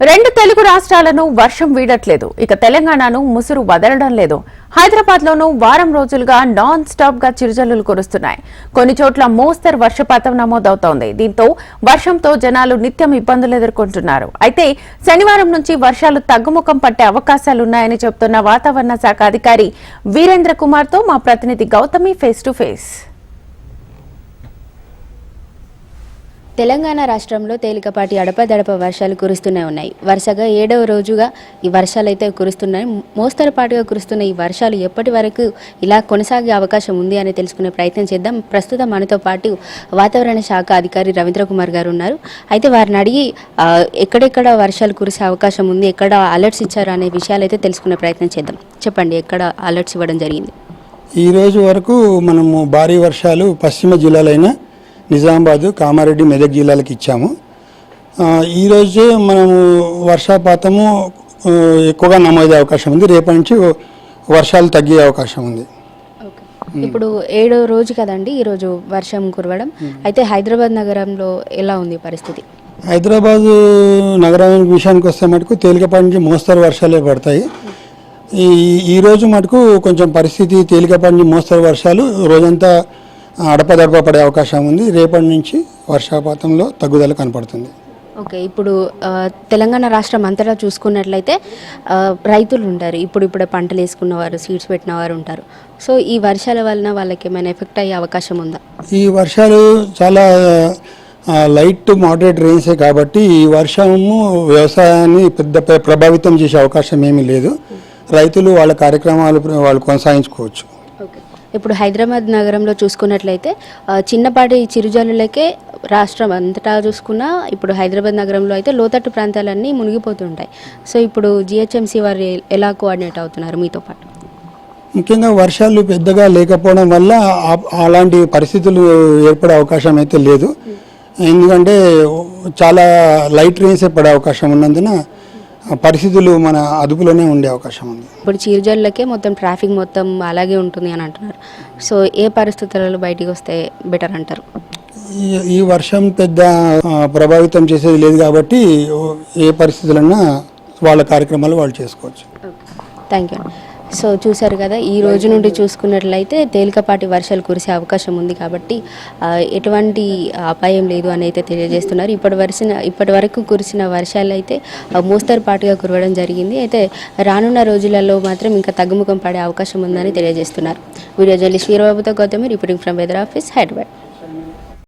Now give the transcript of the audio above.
రెండు తెలుగు రాష్ట్రాలను వర్షం వీడట్లేదు. ఇక తెలంగాణను ముసురు వదలడం లేదు. హైదరాబాద్ లోనూ వారం రోజులుగా నాన్ స్టాప్గా చిరుజల్లులు కురుస్తున్నాయి. కొన్ని చోట్ల మోస్తరు వర్షపాతం నమోదవుతోంది. దీంతో వర్షంతో జనాలు నిత్యం ఇబ్బందులు ఎదుర్కొంటున్నారు. అయితే శనివారం నుంచి వర్షాలు తగ్గుముఖం పట్టే అవకాశాలున్నాయని చెబుతున్న వాతావరణ శాఖ అధికారి వీరేంద్ర కుమార్తో మా ప్రతినిధి Gautami face to face Telangana రాష్ట్రంలో తేలికపాటి అడపదడప వర్షాలు కురుస్తూనే ఉన్నాయి. వరుసగా ఏడవ రోజుగా ఈ వర్షాలు అయితే కురుస్తున్నాయి. మోస్తరుపాటుగా కురుస్తున్న ఈ వర్షాలు ఎప్పటి వరకు ఇలా కొనసాగే అవకాశం ఉంది అని తెలుసుకునే ప్రయత్నం చేద్దాం. ప్రస్తుతం మనతో పాటు వాతావరణ శాఖ అధికారి రవీంద్ర కుమార్ గారు ఉన్నారు. అయితే వారిని అడిగి ఎక్కడెక్కడ వర్షాలు కురిసే అవకాశం ఉంది ఎక్కడ అలర్ట్స్ ఇచ్చారు అనే విషయాలు అయితే తెలుసుకునే ప్రయత్నం చేద్దాం. చెప్పండి ఎక్కడ అలర్ట్స్ ఇవ్వడం జరిగింది? ఈ రోజు వరకు మనము భారీ వర్షాలు పశ్చిమ జిల్లాలైన నిజామాబాద్ కామారెడ్డి మెదక్ జిల్లాలకు ఇచ్చాము. ఆ, ఈ రోజే మనము వర్షపాతము ఎక్కువగా నమోదే అవకాశం ఉంది. రేపటి నుంచి వర్షాలు తగ్గే అవకాశం ఉంది. ఇప్పుడు ఏడో రోజు కదండి ఈరోజు వర్షం కురవడం. అయితే హైదరాబాద్ నగరంలో ఎలా ఉంది పరిస్థితి? హైదరాబాద్ నగరం విషయానికి వస్తే మటుకు తేలికపాటి నుంచి మోస్తరు వర్షాలే పడతాయి. ఈ ఈ రోజు మటుకు కొంచెం పరిస్థితి తేలికపాటి నుంచి మోస్తరు వర్షాలు రోజంతా అడపదడప పడే అవకాశం ఉంది. రేపటి నుంచి వర్షపాతంలో తగ్గుదల కనపడుతుంది. ఓకే ఇప్పుడు తెలంగాణ రాష్ట్రం అంతటా చూసుకున్నట్లయితే రైతులు ఉంటారు. ఇప్పుడు ఇప్పుడే పంటలు వేసుకున్నవారు సీడ్స్ పెట్టిన వారు ఉంటారు. సో ఈ వర్షాల వలన వాళ్ళకి ఏమైనా ఎఫెక్ట్ అయ్యే అవకాశం ఉందా? ఈ వర్షాలు చాలా లైట్ మోడరేట్ రెయిన్సే కాబట్టి ఈ వర్షము వ్యవసాయాన్ని పెద్ద ప్ర- ప్రభావితం చేసే అవకాశం ఏమీ లేదు. రైతులు వాళ్ళ కార్యక్రమాలు వాళ్ళు కొనసాగించుకోవచ్చు. ఇప్పుడు హైదరాబాద్ నగరంలో చూసుకున్నట్లయితే చిన్నపాటి చిరుజల్లులకే రాష్ట్రం అంతటా చూసుకున్నా ఇప్పుడు హైదరాబాద్ నగరంలో అయితే లోతట్టు ప్రాంతాలన్నీ మునిగిపోతుంటాయి. సో ఇప్పుడు జిహెచ్ఎంసీ వారు ఎలా కోఆర్డినేట్ అవుతున్నారు మీతో పాటు? ముఖ్యంగా వర్షాలు పెద్దగా లేకపోవడం వల్ల అలాంటి పరిస్థితులు ఏర్పడే అవకాశం అయితే లేదు. ఎందుకంటే చాలా లైట్ రెయిన్సే పడే అవకాశం ఉన్నందున పరిస్థితులు మన అదుపులోనే ఉండే అవకాశం ఉంది. ఇప్పుడు చిరుజల్లులకే మొత్తం ట్రాఫిక్ మొత్తం అలాగే ఉంటుంది అని అంటున్నారు. సో ఏ పరిస్థితులలో బయటికి వస్తే బెటర్ అంటారు? ఈ వర్షం పెద్ద ప్రభావితం చేసేది లేదు కాబట్టి ఏ పరిస్థితులన్నా వాళ్ళ కార్యక్రమాలు వాళ్ళు చేసుకోవచ్చు. థ్యాంక్ యూ సో చూశారు కదా ఈ రోజు నుండి చూసుకున్నట్లయితే తేలికపాటి వర్షాలు కురిసే అవకాశం ఉంది కాబట్టి ఎటువంటి అపాయం లేదు అని అయితే తెలియజేస్తున్నారు. ఇప్పటి వరిసిన ఇప్పటి వరకు కురిసిన వర్షాలు అయితే మోస్తరుపాటుగా కురవడం జరిగింది. అయితే రానున్న రోజులలో మాత్రం ఇంకా తగ్గుముఖం పడే అవకాశం ఉందని తెలియజేస్తున్నారు. Video journalist వీరబాబుతో Gautami reporting from weather office Hyderabad.